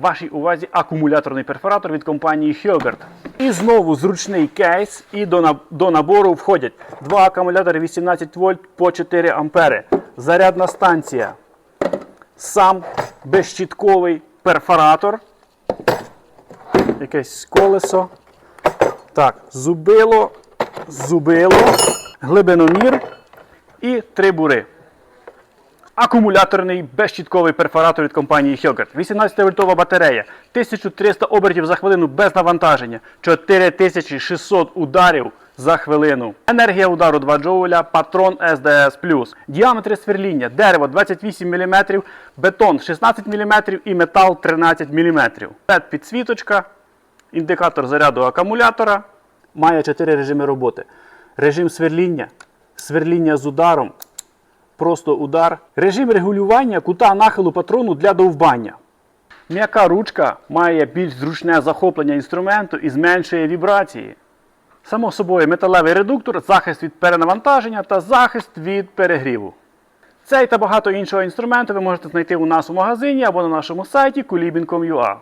вашій увазі акумуляторний перфоратор від компанії Hilbert. І знову зручний кейс, і до набору входять два акумулятори 18 вольт по 4 ампери. Зарядна станція. Сам безщітковий перфоратор. Якесь колесо. Так, зубило, зубило, глибиномір і три бури. Акумуляторний безщітковий перфоратор від компанії Hilgard. 18-вольтова батарея, 1300 обертів за хвилину без навантаження, 4600 ударів за хвилину. Енергія удару 2 джоуля, патрон SDS+. Діаметри сверління, дерево 28 мм, бетон 16 мм і метал 13 мм. LED підсвіточка, індикатор заряду акумулятора. Має 4 режими роботи. Режим сверління, сверління з ударом, просто удар. Режим регулювання кута нахилу патрону для довбання. М'яка ручка має більш зручне захоплення інструменту і зменшує вібрації. Само собою, металевий редуктор, захист від перенавантаження та захист від перегріву. Цей та багато іншого інструменту ви можете знайти у нас у магазині або на нашому сайті kulibin.com.ua.